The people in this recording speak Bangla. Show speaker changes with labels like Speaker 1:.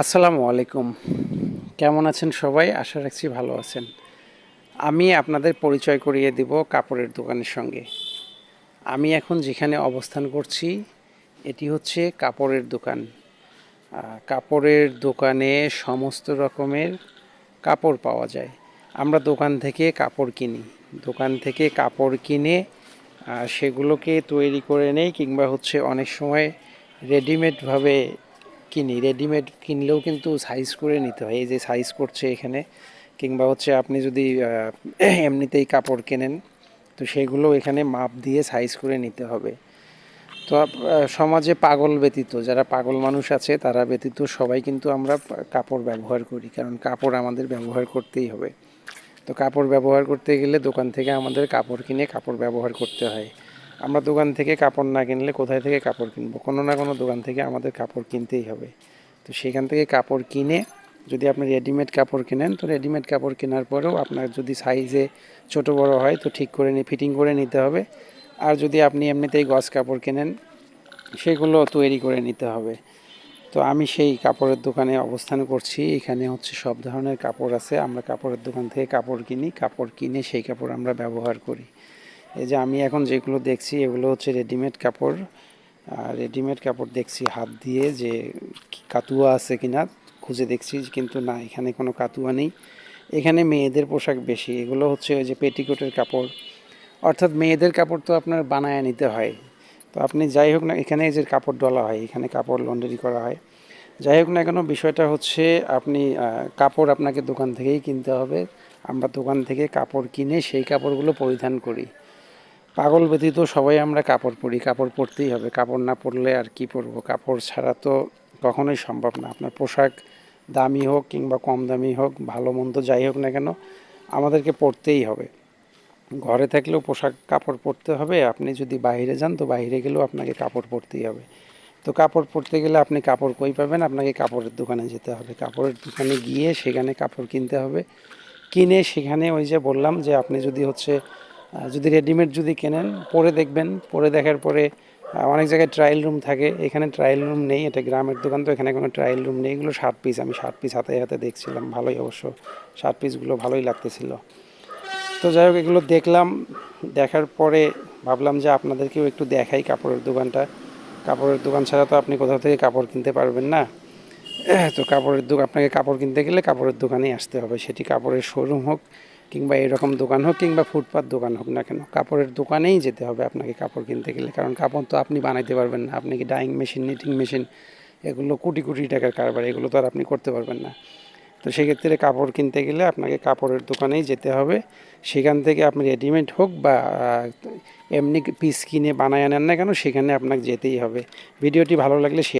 Speaker 1: আসসালামু আলাইকুম। কেমন আছেন সবাই? আশা রাখছি ভালো আছেন। আমি আপনাদের পরিচয় করিয়ে দিব কাপড়ের দোকানের সঙ্গে। আমি এখন যেখানে অবস্থান করছি, এটি হচ্ছে কাপড়ের দোকান। কাপড়ের দোকানে সমস্ত রকমের কাপড় পাওয়া যায়। আমরা দোকান থেকে কাপড় কিনি। দোকান থেকে কাপড় কিনে সেগুলোকে তৈরি করে নেই কিংবা হচ্ছে অনেক সময় রেডিমেডভাবে কিনি রেডিমেড কিনলেও কিন্তু সাইজ করে নিতে হয়। এই যে সাইজ করছে এখানে, কিংবা হচ্ছে আপনি যদি এমনিতেই কাপড় কেনেন, তো সেগুলো এখানে মাপ দিয়ে সাইজ করে নিতে হবে। তো সমাজে পাগল ব্যতীত, যারা পাগল মানুষ আছে, তারা ব্যতীত সবাই কিন্তু আমরা কাপড় ব্যবহার করি, কারণ কাপড় আমাদের ব্যবহার করতেই হবে। তো কাপড় ব্যবহার করতে গেলে দোকান থেকে আমাদের কাপড় কিনে কাপড় ব্যবহার করতে হয়। আমরা দোকান থেকে কাপড় না কিনলে কোথায় থেকে কাপড় কিনবো? কোনো না কোনো দোকান থেকে আমাদের কাপড় কিনতেই হবে। তো সেখান থেকে কাপড় কিনে যদি আপনি রেডিমেড কাপড় কেনেন, তো রেডিমেড কাপড় কেনার পরেও আপনার যদি সাইজে ছোট বড় হয়, তো ঠিক করে নিয়ে ফিটিং করে নিতে হবে। আর যদি আপনি এমনিতেই গজ কাপড় কেনেন, সেগুলো তৈরি করে নিতে হবে। তো আমি সেই কাপড়ের দোকানে অবস্থান করছি। এখানে হচ্ছে সব ধরনের কাপড় আছে। আমরা কাপড়ের দোকান থেকে কাপড় কিনি। কাপড় কিনে সেই কাপড় আমরা ব্যবহার করি। এই যে আমি এখন যেগুলো দেখছি, এগুলো হচ্ছে রেডিমেড কাপড়। আর রেডিমেড কাপড় দেখছি হাত দিয়ে যে কাতুয়া আছে কিনা, খুঁজে দেখছি কিন্তু না, এখানে কোনো কাতুয়া নেই। এখানে মেয়েদের পোশাক বেশি, এগুলো হচ্ছে ওই যে পেটিকোটের কাপড়। অর্থাৎ মেয়েদের কাপড় তো আপনার বানায় নিতে হয়। তো আপনি যাই হোক না, এখানে যে কাপড় ডলা হয়, এখানে কাপড় লন্ডারি করা হয়। যাই হোক না কেন, বিষয়টা হচ্ছে আপনি কাপড় আপনাকে দোকান থেকেই কিনতে হবে। আমরা দোকান থেকে কাপড় কিনে সেই কাপড়গুলো পরিধান করি। পাগল ব্যতীত সবাই আমরা কাপড় পরি, কাপড় পরতেই হবে। কাপড় না পরলে আর কি পরবো? কাপড় ছাড়া তো কখনোই সম্ভব না। আপনার পোশাক দামি হোক কিংবা কম দামি হোক, ভালো মন্দ যাই হোক না কেন, আমাদেরকে পরতেই হবে। ঘরে থাকলেও পোশাক কাপড় পরতে হবে। আপনি যদি বাইরে যান তো বাইরে গেলেও আপনাকে কাপড় পরতেই হবে। তো কাপড় পরতে গেলে আপনি কাপড় কই পাবেন? আপনাকে কাপড়ের দোকানে যেতে হবে। কাপড়ের দোকানে গিয়ে সেখানে কাপড় কিনতে হবে। কিনে সেখানে ওই যে বললাম যে আপনি যদি হচ্ছে যদি রেডিমেড যদি কেনেন, পরে দেখবেন। পরে দেখার পরে অনেক জায়গায় ট্রায়াল রুম থাকে। এখানে ট্রায়াল রুম নেই, এটা গ্রামের দোকান তো, এখানে কোনো ট্রায়াল রুম নেই। এগুলো শার্ট পিস আমি শার্ট পিস হাতে হাতে দেখছিলাম, ভালোই অবশ্য। শার্ট পিসগুলো ভালোই লাগতেছিল। তো যাই হোক, এগুলো দেখলাম। দেখার পরে ভাবলাম যে আপনাদেরকেও একটু দেখাই কাপড়ের দোকানটা। কাপড়ের দোকান ছাড়া তো আপনি কোথাও থেকে কাপড় কিনতে পারবেন না। তো কাপড়ের দোকান আপনাকে কাপড় কিনতে গেলে কাপড়ের দোকানেই আসতে হবে। সেটি কাপড়ের শোরুম হোক কিংবা এরকম দোকান হোক কিংবা ফুটপাত দোকান হোক না কেন, কাপড়ের দোকানেই যেতে হবে আপনাকে কাপড় কিনতে গেলে। কারণ কাপড় তো আপনি বানাইতে পারবেন না। আপনি কি ডাইং মেশিন নিটিং মেশিন এগুলো কোটি কোটি টাকার কারবার, এগুলো তো আর আপনি করতে পারবেন না। তো সেক্ষেত্রে কাপড় কিনতে গেলে আপনাকে কাপড়ের দোকানেই যেতে হবে। সেখান থেকে আপনি রেডিমেড হোক বা এমনি পিস কিনে বানায় আনেন না কেন, সেখানে আপনাকে যেতেই হবে। ভিডিওটি ভালো লাগলে